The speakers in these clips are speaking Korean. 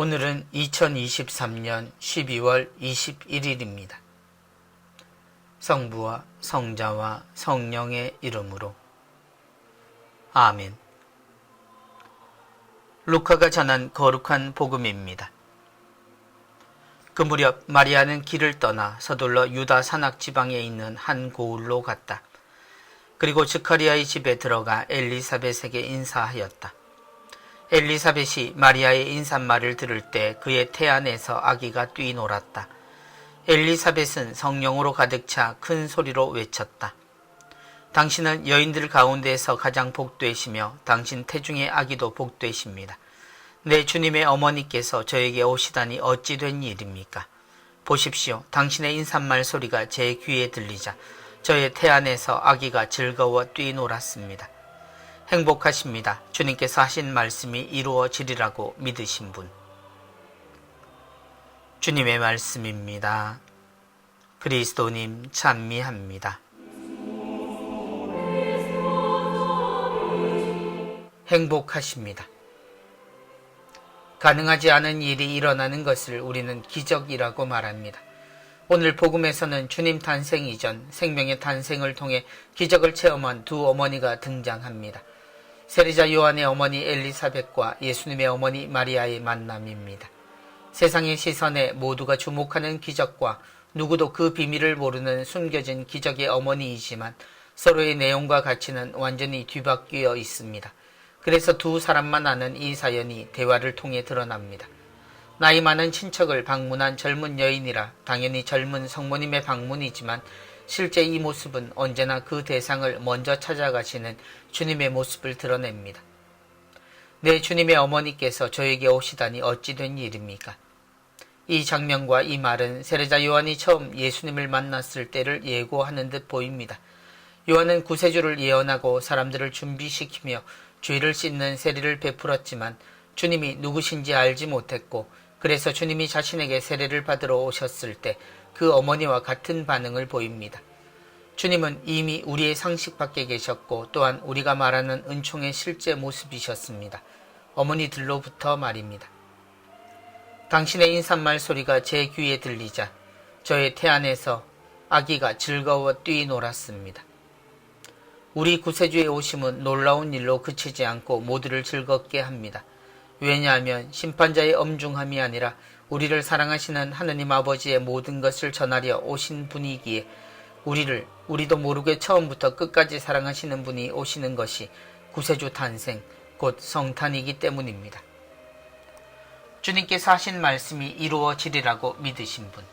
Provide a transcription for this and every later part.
오늘은 2023년 12월 21일입니다. 성부와 성자와 성령의 이름으로 아멘. 루카가 전한 거룩한 복음입니다. 그 무렵 마리아는 길을 떠나 서둘러 유다 산악 지방에 있는 한 고을로 갔다. 그리고 즈카리아의 집에 들어가 엘리사벳에게 인사하였다. 엘리사벳이 마리아의 인사말을 들을 때 그의 태안에서 아기가 뛰놀았다. 엘리사벳은 성령으로 가득 차 큰 소리로 외쳤다. 당신은 여인들 가운데서 가장 복되시며 당신 태중의 아기도 복되십니다. 내 주님의 어머니께서 저에게 오시다니 어찌 된 일입니까? 보십시오. 당신의 인사말 소리가 제 귀에 들리자 저의 태안에서 아기가 즐거워 뛰놀았습니다. 행복하십니다. 주님께서 하신 말씀이 이루어지리라고 믿으신 분. 주님의 말씀입니다. 그리스도님 찬미합니다. 행복하십니다. 가능하지 않은 일이 일어나는 것을 우리는 기적이라고 말합니다. 오늘 복음에서는 주님 탄생 이전 생명의 탄생을 통해 기적을 체험한 두 어머니가 등장합니다. 세리자 요한의 어머니 엘리사벳과 예수님의 어머니 마리아의 만남입니다. 세상의 시선에 모두가 주목하는 기적과 누구도 그 비밀을 모르는 숨겨진 기적의 어머니이지만 서로의 내용과 가치는 완전히 뒤바뀌어 있습니다. 그래서 두 사람만 아는 이 사연이 대화를 통해 드러납니다. 나이 많은 친척을 방문한 젊은 여인이라 당연히 젊은 성모님의 방문이지만 실제 이 모습은 언제나 그 대상을 먼저 찾아가시는 주님의 모습을 드러냅니다. 내 주님의 어머니께서 저에게 오시다니 어찌 된 일입니까? 이 장면과 이 말은 세례자 요한이 처음 예수님을 만났을 때를 예고하는 듯 보입니다. 요한은 구세주를 예언하고 사람들을 준비시키며 죄를 씻는 세례를 베풀었지만 주님이 누구신지 알지 못했고 그래서 주님이 자신에게 세례를 받으러 오셨을 때 그 어머니와 같은 반응을 보입니다. 주님은 이미 우리의 상식 밖에 계셨고 또한 우리가 말하는 은총의 실제 모습이셨습니다. 어머니들로부터 말입니다. 당신의 인사말 소리가 제 귀에 들리자 저의 태안에서 아기가 즐거워 뛰놀았습니다. 우리 구세주의 오심은 놀라운 일로 그치지 않고 모두를 즐겁게 합니다. 왜냐하면 심판자의 엄중함이 아니라 우리를 사랑하시는 하느님 아버지의 모든 것을 전하려 오신 분이기에 우리를 우리도 모르게 처음부터 끝까지 사랑하시는 분이 오시는 것이 구세주 탄생, 곧 성탄이기 때문입니다. 주님께서 하신 말씀이 이루어지리라고 믿으신 분.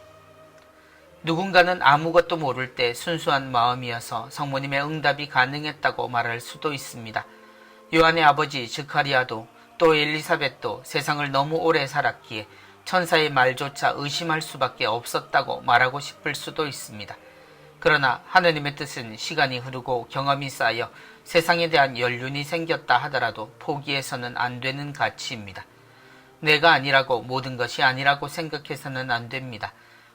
누군가는 아무것도 모를 때 순수한 마음이어서 성모님의 응답이 가능했다고 말할 수도 있습니다. 요한의 아버지 즈카리아도 또 엘리사벳도 세상을 너무 오래 살았기에 천사의 말조차 의심할 수밖에 없었다고 말하고 싶을 수도 있습니다. 그러나 하느님의 뜻은 시간이 흐르고 경험이 쌓여 세상에 대한 연륜이 생겼다 하더라도 포기해서는 안 되는 가치입니다. 내가 아니라고 모든 것이 아니라고 생각해서는 안 됩니다.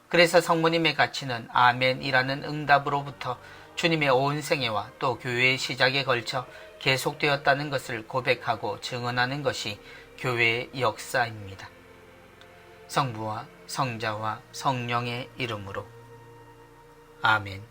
그래서 성모님의 가치는 아멘이라는 응답으로부터 주님의 온 생애와 또 교회의 시작에 걸쳐 계속되었다는 것을 고백하고 증언하는 것이 교회의 역사입니다. 성부와 성자와 성령의 이름으로 아멘.